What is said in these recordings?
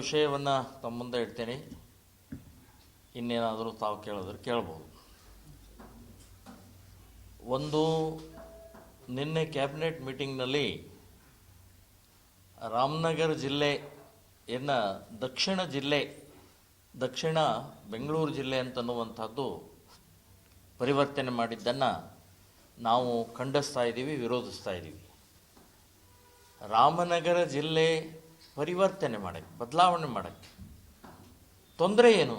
ವಿಷಯವನ್ನು ತಮ್ಮ ಮುಂದೆ ಇಡ್ತೇನೆ. ಇನ್ನೇನಾದರೂ ತಾವು ಕೇಳಿದ್ರೆ ಕೇಳ್ಬೋದು. ಒಂದು, ನಿನ್ನೆ ಕ್ಯಾಬಿನೆಟ್ ಮೀಟಿಂಗ್ನಲ್ಲಿ ರಾಮನಗರ ಜಿಲ್ಲೆ ಎನ್ನ ದಕ್ಷಿಣ ಜಿಲ್ಲೆ, ದಕ್ಷಿಣ ಬೆಂಗಳೂರು ಜಿಲ್ಲೆ ಅಂತನ್ನುವಂಥದ್ದು ಪರಿವರ್ತನೆ ಮಾಡಿದ್ದನ್ನು ನಾವು ಖಂಡಿಸ್ತಾ ಇದ್ದೀವಿ, ವಿರೋಧಿಸ್ತಾ ಇದ್ದೀವಿ. ರಾಮನಗರ ಜಿಲ್ಲೆ ಪರಿವರ್ತನೆ ಮಾಡಕ್ಕೆ, ಬದಲಾವಣೆ ಮಾಡಕ್ಕೆ. ತೊಂದರೆ ಏನು?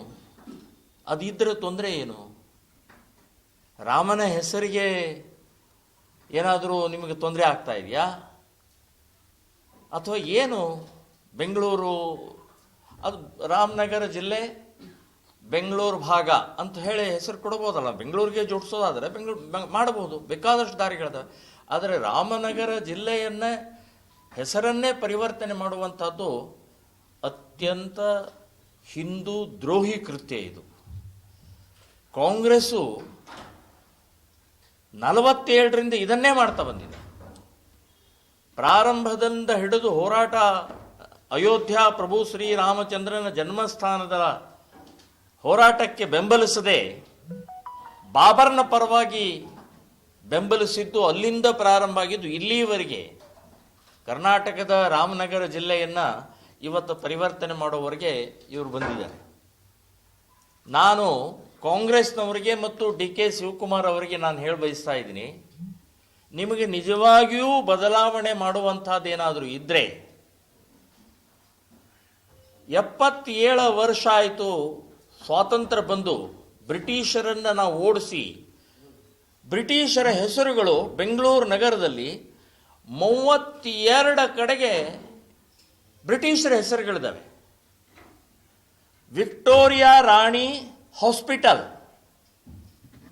ಅದಿದ್ದರೆ ತೊಂದರೆ ಏನು? ರಾಮನ ಹೆಸರಿಗೆ ಏನಾದರೂ ನಿಮಗೆ ತೊಂದರೆ ಆಗ್ತಾ ಇದೆಯಾ? ಅಥವಾ ಏನು? ಬೆಂಗಳೂರು, ಅದು ರಾಮನಗರ ಜಿಲ್ಲೆ, ಬೆಂಗಳೂರು ಭಾಗ ಅಂತ ಹೇಳಿ ಹೆಸರು ಕೊಡ್ಬೋದಲ್ಲ? ಬೆಂಗಳೂರಿಗೆ ಜೋಡಿಸೋದಾದರೆ ಬೆಂಗಳೂರು ಮಾಡಬಹುದು. ಬೇಕಾದಷ್ಟು ದಾರಿಗಳಿದಾವೆ. ಆದರೆ ರಾಮನಗರ ಜಿಲ್ಲೆಯನ್ನೇ ಹೆಸರನ್ನೇ ಪರಿವರ್ತನೆ ಮಾಡುವಂಥದ್ದು ಅತ್ಯಂತ ಹಿಂದೂ ದ್ರೋಹಿ ಕೃತ್ಯ ಇದು. ಕಾಂಗ್ರೆಸ್ಸು ನಲವತ್ತೇಳರಿಂದ ಇದನ್ನೇ ಮಾಡ್ತಾ ಬಂದಿದೆ. ಪ್ರಾರಂಭದಿಂದ ಹಿಡಿದು ಹೋರಾಟ, ಅಯೋಧ್ಯ, ಪ್ರಭು ಶ್ರೀರಾಮಚಂದ್ರನ ಜನ್ಮಸ್ಥಾನದ ಹೋರಾಟಕ್ಕೆ ಬೆಂಬಲಿಸದೆ ಬಾಬರ್ನ ಪರವಾಗಿ ಬೆಂಬಲಿಸಿದ್ದು ಅಲ್ಲಿಂದ ಪ್ರಾರಂಭ ಆಗಿದ್ದು ಇಲ್ಲಿಯವರೆಗೆ ಕರ್ನಾಟಕದ ರಾಮನಗರ ಜಿಲ್ಲೆಯನ್ನು ಇವತ್ತು ಪರಿವರ್ತನೆ ಮಾಡೋವರೆಗೆ ಇವರು ಬಂದಿದ್ದಾರೆ. ನಾನು ಕಾಂಗ್ರೆಸ್ನವರಿಗೆ ಮತ್ತು ಡಿ ಕೆ ಶಿವಕುಮಾರ್ ಅವರಿಗೆ ನಾನು ಹೇಳಿ ಬಯಸ್ತಾ ಇದ್ದೀನಿ, ನಿಮಗೆ ನಿಜವಾಗಿಯೂ ಬದಲಾವಣೆ ಮಾಡುವಂಥದ್ದೇನಾದರೂ ಇದ್ದರೆ ಎಪ್ಪತ್ತೇಳು ವರ್ಷ ಆಯಿತು ಸ್ವಾತಂತ್ರ್ಯ ಬಂದು ಬ್ರಿಟಿಷರನ್ನು ನಾವು ಓಡಿಸಿ, ಬ್ರಿಟಿಷರ ಹೆಸರುಗಳು ಬೆಂಗಳೂರು ನಗರದಲ್ಲಿ ಮೂವತ್ತೆರಡ ಕಡೆಗೆ ಬ್ರಿಟಿಷರ ಹೆಸರುಗಳಿದ್ದಾವೆ. ವಿಕ್ಟೋರಿಯಾ ರಾಣಿ hospital,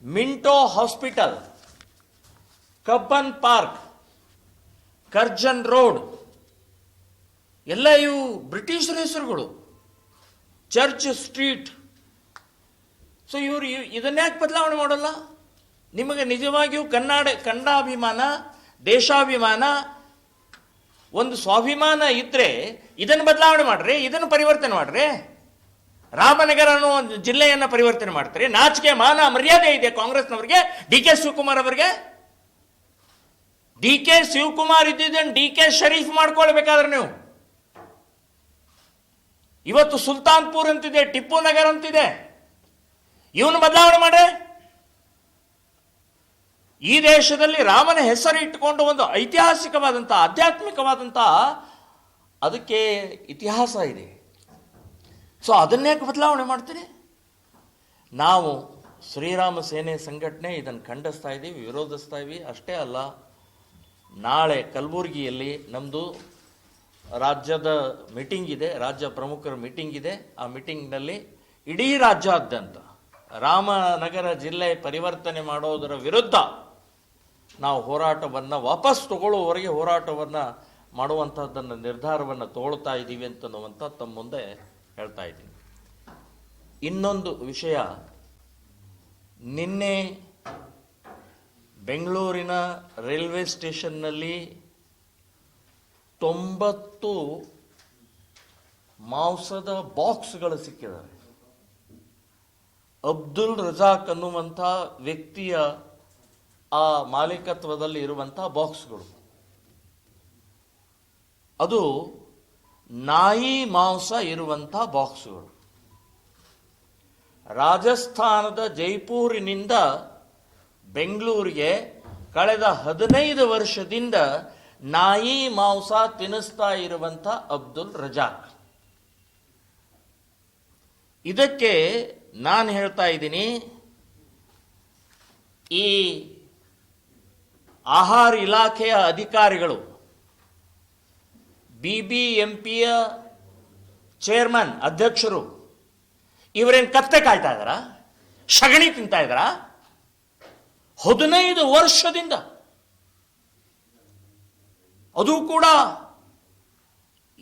Minto hospital, Cubbon park, Curzon road, ಎಲ್ಲ ಇವು ಬ್ರಿಟಿಷರ ಹೆಸರುಗಳು. Church street. ಸೊ ಇವರು ಇದನ್ನ್ಯಾಕೆ ಬದಲಾವಣೆ ಮಾಡಲ್ಲ? ನಿಮಗೆ ನಿಜವಾಗಿಯೂ ಕನ್ನಡ, ಕನ್ನಡಾಭಿಮಾನ ದೇಶಾಭಿಮಾನ, ಒಂದು ಸ್ವಾಭಿಮಾನ ಇದ್ದರೆ ಇದನ್ನು ಬದಲಾವಣೆ ಮಾಡ್ರಿ, ಇದನ್ನು ಪರಿವರ್ತನೆ ಮಾಡ್ರಿ. ರಾಮನಗರ ಅನ್ನೋ ಒಂದು ಜಿಲ್ಲೆಯನ್ನು ಪರಿವರ್ತನೆ ಮಾಡ್ತಾರೆ. ನಾಚಿಕೆ, ಮಾನ, ಮರ್ಯಾದೆ ಇದೆ ಕಾಂಗ್ರೆಸ್ನವರಿಗೆ, ಡಿ ಕೆ ಶಿವಕುಮಾರ್ ಅವರಿಗೆ. ಡಿ ಕೆ ಶಿವಕುಮಾರ್ ಇದ್ದಿದ್ದನ್ನು ಡಿ ಕೆ ಶರೀಫ್ ಮಾಡ್ಕೊಳ್ಬೇಕಾದ್ರೆ ನೀವು. ಇವತ್ತು ಸುಲ್ತಾನ್ಪುರ್ ಅಂತಿದೆ, ಟಿಪ್ಪು ನಗರ್ ಅಂತಿದೆ. ಇವನು ಬದಲಾವಣೆ ಮಾಡ್ರೆ. ಈ ದೇಶದಲ್ಲಿ ರಾಮನ ಹೆಸರು ಇಟ್ಟುಕೊಂಡು ಒಂದು ಐತಿಹಾಸಿಕವಾದಂಥ, ಆಧ್ಯಾತ್ಮಿಕವಾದಂಥ ಅದಕ್ಕೆ ಇತಿಹಾಸ ಇದೆ. ಸೊ ಅದನ್ನೇ ಬದಲಾವಣೆ ಮಾಡ್ತೀರಿ? ನಾವು ಶ್ರೀರಾಮ ಸೇನೆ ಸಂಘಟನೆ ಇದನ್ನು ಖಂಡಿಸ್ತಾ ಇದ್ದೀವಿ, ವಿರೋಧಿಸ್ತಾ ಇದ್ದೀವಿ. ಅಷ್ಟೇ ಅಲ್ಲ, ನಾಳೆ ಕಲಬುರಗಿಯಲ್ಲಿ ನಮ್ಮದು ರಾಜ್ಯದ ಮೀಟಿಂಗ್ ಇದೆ, ರಾಜ್ಯ ಪ್ರಮುಖರ ಮೀಟಿಂಗ್ ಇದೆ. ಆ ಮೀಟಿಂಗ್ನಲ್ಲಿ ಇಡೀ ರಾಜ್ಯಾದ್ಯಂತ ರಾಮನಗರ ಜಿಲ್ಲೆ ಪರಿವರ್ತನೆ ಮಾಡೋದರ ವಿರುದ್ಧ ನಾವು ಹೋರಾಟವನ್ನು ವಾಪಸ್ ತಗೊಳ್ಳುವವರೆಗೆ ಹೋರಾಟವನ್ನು ಮಾಡುವಂಥದ್ದನ್ನು ನಿರ್ಧಾರವನ್ನು ತಗೊಳ್ತಾ ಇದ್ದೀವಿ ಅಂತನ್ನುವಂಥ ತಮ್ಮ ಮುಂದೆ ಹೇಳ್ತಾ ಇದ್ದೀನಿ. ಇನ್ನೊಂದು ವಿಷಯ, ನಿನ್ನೆ ಬೆಂಗಳೂರಿನ ರೈಲ್ವೆ ಸ್ಟೇಷನ್ನಲ್ಲಿ ತೊಂಬತ್ತು ಮಾಂಸದ ಬಾಕ್ಸ್ಗಳು ಸಿಕ್ಕಿದ್ದಾರೆ ಅಬ್ದುಲ್ ರಜಾಕ್ ಅನ್ನುವಂಥ ವ್ಯಕ್ತಿಯ ಆ ಮಾಲೀಕತ್ವದಲ್ಲಿ ಇರುವಂತಹ ಬಾಕ್ಸ್ಗಳು. ಅದು ನಾಯಿ ಮಾಂಸ ಇರುವಂಥ ಬಾಕ್ಸ್ಗಳು. ರಾಜಸ್ಥಾನದ ಜೈಪುರಿನಿಂದ ಬೆಂಗಳೂರಿಗೆ ಕಳೆದ ಹದಿನೈದು ವರ್ಷದಿಂದ ನಾಯಿ ಮಾಂಸ ತಿನ್ನಿಸ್ತಾ ಇರುವಂಥ ಅಬ್ದುಲ್ ರಜಾಕ್. ಇದಕ್ಕೆ ನಾನು ಹೇಳ್ತಾ ಇದ್ದೀನಿ, ಈ ಆಹಾರ ಇಲಾಖೆಯ ಅಧಿಕಾರಿಗಳು ಬಿ ಬಿ ಎಂ ಪಿಯ ಚೇರ್ಮನ್ ಅಧ್ಯಕ್ಷರು, ಇವರೇನು ಕತ್ತೆ ಕಾಯ್ತಾ ಇದ್ದಾರಾ? ಸಗಣಿ ತಿಂತಾ ಇದ್ದಾರಾ? ಹದಿನೈದು ವರ್ಷದಿಂದ ಅದು ಕೂಡ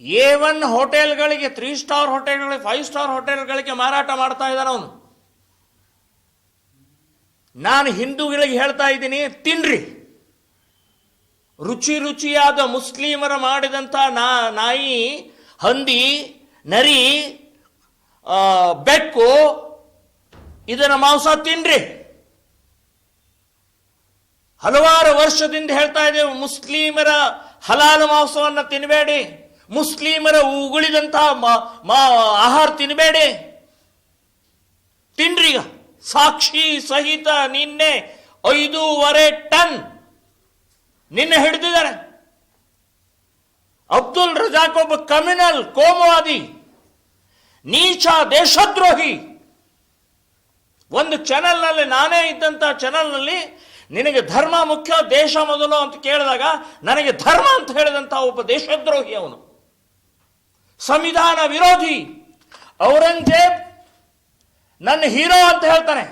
ಎ ಒನ್ ಹೋಟೆಲ್ಗಳಿಗೆ, ತ್ರೀ ಸ್ಟಾರ್ ಹೋಟೆಲ್ಗಳಿಗೆ, ಫೈವ್ ಸ್ಟಾರ್ ಹೋಟೆಲ್ಗಳಿಗೆ ಮಾರಾಟ ಮಾಡ್ತಾ ಇದ್ದಾನೆ ಅವನು. ನಾನು ಹಿಂದೂಗಳಿಗೆ ಹೇಳ್ತಾ ಇದ್ದೀನಿ, ತಿನ್ರಿ. ರುಚಿ ರುಚಿಯಾದ ಮುಸ್ಲಿಮರ ಮಾಡಿದಂಥ ನಾ ನಾಯಿ, ಹಂದಿ, ನರಿ ಬೆಕ್ಕು ಇದರ ಮಾಂಸ ತಿನ್ರಿ. ಹಲವಾರು ವರ್ಷದಿಂದ ಹೇಳ್ತಾ ಇದ್ದೇವೆ, ಮುಸ್ಲಿಮರ ಹಲಾಲ ಮಾಂಸವನ್ನು ತಿನ್ನಬೇಡಿ ಮುಸ್ಲಿಮರ ಉಗುಳಿದಂತಹ ಆಹಾರ ತಿನ್ನಬೇಡಿ ತಿನ್ರಿ ಸಾಕ್ಷಿ ಸಹಿತ ನಿನ್ನೆ ಐದೂವರೆ ಟನ್ ನಿನ್ನೆ ಹಿಡಿದಿದ್ದಾರೆ. ಅಬ್ದುಲ್ ರಜಾಕ್ ಒಬ್ಬ ಕಮ್ಯುನಲ್ ಕೋಮವಾದಿ, ನೀಚ, ದೇಶದ್ರೋಹಿ. ಒಂದು ಚಾನೆಲ್ನಲ್ಲಿ ನಾನೇ ಇದ್ದಂತ ಚಾನೆಲ್ನಲ್ಲಿ ನಿನಗೆ ಧರ್ಮ ಮುಖ್ಯ, ದೇಶ ಮೊದಲು ಅಂತ ಕೇಳಿದಾಗ ನನಗೆ ಧರ್ಮ ಅಂತ ಹೇಳಿದಂತ ಒಬ್ಬ ದೇಶದ್ರೋಹಿ ಅವನು. ಸಂವಿಧಾನ ವಿರೋಧಿ. ಔರಂಗಜೇಬ್ ನನ್ನ ಹೀರೋ ಅಂತ ಹೇಳ್ತಾನೆ.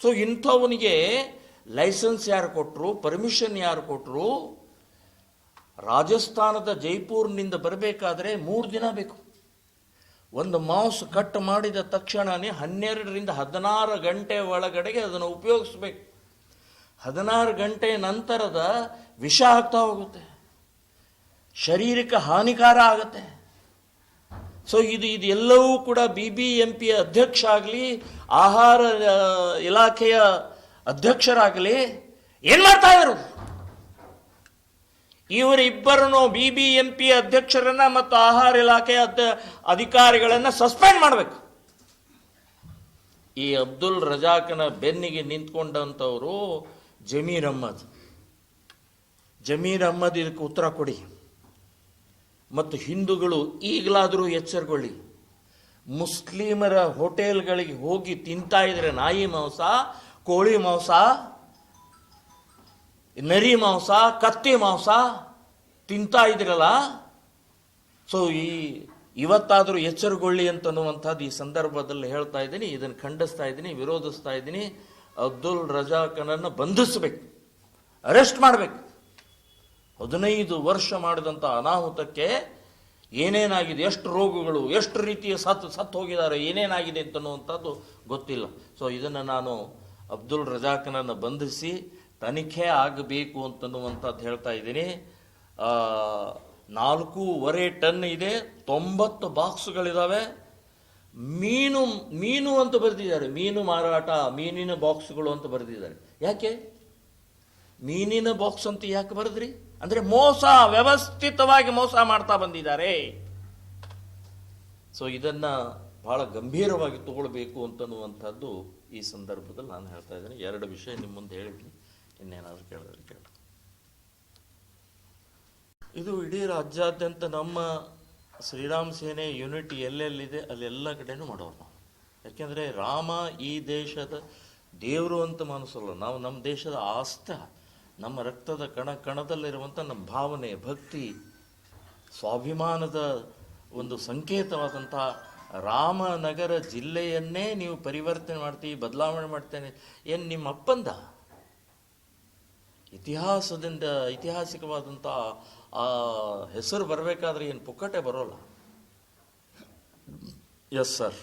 ಸೊ ಇಂಥವನಿಗೆ ಲೈಸೆನ್ಸ್ ಯಾರು ಕೊಟ್ಟರು ಪರ್ಮಿಷನ್ ಯಾರು ಕೊಟ್ಟರು ರಾಜಸ್ಥಾನದ ಜೈಪುರ್ನಿಂದ ಬರಬೇಕಾದ್ರೆ ಮೂರು ದಿನ ಬೇಕು. ಒಂದು ಮೌಸ್ ಕಟ್ ಮಾಡಿದ ತಕ್ಷಣನೇ ಹನ್ನೆರಡರಿಂದ ಹದಿನಾರು ಗಂಟೆ ಒಳಗಡೆಗೆ ಅದನ್ನು ಉಪಯೋಗಿಸ್ಬೇಕು. ಹದಿನಾರು ಗಂಟೆ ನಂತರದ ವಿಷ ಆಗ್ತಾ ಹೋಗುತ್ತೆ. ಶರೀರಕ್ಕೆ ಹಾನಿಕಾರ ಆಗುತ್ತೆ. ಸೊ ಇದು ಇದು ಎಲ್ಲವೂ ಕೂಡ ಬಿ ಬಿ ಎಂ ಪಿ ಅಧ್ಯಕ್ಷ ಆಗಲಿ, ಆಹಾರ ಇಲಾಖೆಯ ಅಧ್ಯಕ್ಷರಾಗಲಿ ಏನು ಮಾಡ್ತಾ ಇದ್ರು? ಇವರಿಬ್ಬರನ್ನು ಬಿ ಬಿ ಎಂ ಪಿ ಅಧ್ಯಕ್ಷರನ್ನ ಮತ್ತು ಆಹಾರ ಅಧ್ಯ- ಅಧಿಕಾರಿಗಳನ್ನ ಸಸ್ಪೆಂಡ್ ಮಾಡಬೇಕು. ಈ ಅಬ್ದುಲ್ ರಜಾಕನ ಬೆನ್ನಿಗೆ ನಿಂತ್ಕೊಂಡಂಥವರು ಜಮೀರ್ ಅಹ್ಮದ್. ಜಮೀರ್ ಅಹ್ಮದ್ ಇದಕ್ಕೆ ಉತ್ತರ ಕೊಡಿ. ಮತ್ತು ಹಿಂದೂಗಳು ಈಗಲಾದರೂ ಎಚ್ಚರಗೊಳ್ಳಿ ಮುಸ್ಲಿಮರ ಹೋಟೆಲ್ಗಳಿಗೆ ಹೋಗಿ ತಿಂತಾ ಇದ್ರೆ ನಾಯಿ ಮಾಂಸ ಕೋಳಿ ಮಾಂಸ, ನರಿ ಮಾಂಸ, ಕತ್ತಿ ಮಾಂಸ ತಿಂತಾ ಇದ್ರಲ್ಲ ಸೊ ಈ ಇವತ್ತಾದರೂ ಎಚ್ಚರಗೊಳ್ಳಿ ಅಂತನ್ನುವಂಥದ್ದು ಈ ಸಂದರ್ಭದಲ್ಲಿ ಹೇಳ್ತಾ ಇದ್ದೀನಿ. ಇದನ್ನು ಖಂಡಿಸ್ತಾ ಇದ್ದೀನಿ, ವಿರೋಧಿಸ್ತಾ ಇದ್ದೀನಿ. ಅಬ್ದುಲ್ ರಜಾಕನನ್ನು ಬಂಧಿಸಬೇಕು, ಅರೆಸ್ಟ್ ಮಾಡಬೇಕು. ಹದಿನೈದು ವರ್ಷ ಮಾಡಿದಂಥ ಅನಾಹುತಕ್ಕೆ ಏನೇನಾಗಿದೆ, ಎಷ್ಟು ರೋಗಗಳು, ಎಷ್ಟು ರೀತಿಯ ಸತ್ತು ಸತ್ತು ಹೋಗಿದ್ದಾರೆ, ಏನೇನಾಗಿದೆ ಅಂತನ್ನುವಂಥದ್ದು ಗೊತ್ತಿಲ್ಲ. ಸೊ ಇದನ್ನು ನಾನು ಅಬ್ದುಲ್ ರಜಾಕನನ್ನು ಬಂಧಿಸಿ ತನಿಖೆ ಆಗಬೇಕು ಅಂತನ್ನುವಂಥದ್ದು ಹೇಳ್ತಾ ಇದ್ದೀನಿ. ನಾಲ್ಕೂವರೆ ಟನ್ ಇದೆ, ತೊಂಬತ್ತು ಬಾಕ್ಸ್ಗಳಿದ್ದಾವೆ ಮೀನು ಮೀನು ಅಂತ ಬರೆದಿದ್ದಾರೆ. ಮೀನು ಮಾರಾಟ, ಮೀನಿನ ಬಾಕ್ಸ್ಗಳು ಅಂತ ಬರೆದಿದ್ದಾರೆ. ಯಾಕೆ? ಮೀನಿನ ಬಾಕ್ಸ್ ಅಂತ ಯಾಕೆ ಬರೆದ್ರಿ? ಅಂದರೆ ಮೋಸ, ವ್ಯವಸ್ಥಿತವಾಗಿ ಮೋಸ ಮಾಡ್ತಾ ಬಂದಿದ್ದಾರೆ. ಸೊ ಇದನ್ನು ಭಾಳ ಗಂಭೀರವಾಗಿ ತಗೊಳ್ಬೇಕು ಅಂತನ್ನುವಂಥದ್ದು ಈ ಸಂದರ್ಭದಲ್ಲಿ ನಾನು ಹೇಳ್ತಾ ಇದ್ದೀನಿ. ಎರಡು ವಿಷಯ ನಿಮ್ಮ ಮುಂದೆ ಹೇಳಿದ್ದೀನಿ. ಇನ್ನೇನಾದರೂ ಕೇಳಿದ್ರೆ ಕೇಳಿ. ಇದು ಇಡೀ ರಾಜ್ಯಾದ್ಯಂತ ನಮ್ಮ ಶ್ರೀರಾಮ್ ಸೇನೆ ಯೂನಿಟ್ ಎಲ್ಲೆಲ್ಲಿದೆ ಅಲ್ಲೆಲ್ಲ ಕಡೆನೂ ಮಾಡೋರು ನಾವು. ಯಾಕೆಂದರೆ ರಾಮ ಈ ದೇಶದ ದೇವರು ಅಂತ ಮನಸ್ಸಲ್ಲ. ನಾವು ನಮ್ಮ ದೇಶದ ಆಸ್ತ, ನಮ್ಮ ರಕ್ತದ ಕಣ ಕಣದಲ್ಲಿರುವಂಥ ನಮ್ಮ ಭಾವನೆ, ಭಕ್ತಿ, ಸ್ವಾಭಿಮಾನದ ಒಂದು ಸಂಕೇತವಾದಂತಹ ರಾಮನಗರ ಜಿಲ್ಲೆಯನ್ನೇ ನೀವು ಪರಿವರ್ತನೆ ಮಾಡ್ತೀವಿ, ಬದಲಾವಣೆ ಮಾಡ್ತೇನೆ. ಏನು ನಿಮ್ಮ ಅಪ್ಪಂದ? ಇತಿಹಾಸದಿಂದ ಐತಿಹಾಸಿಕವಾದಂಥ ಆ ಹೆಸರು ಬರಬೇಕಾದ್ರೆ ಏನು ಪುಕ್ಕಟೆ ಬರೋಲ್ಲ? Yes sir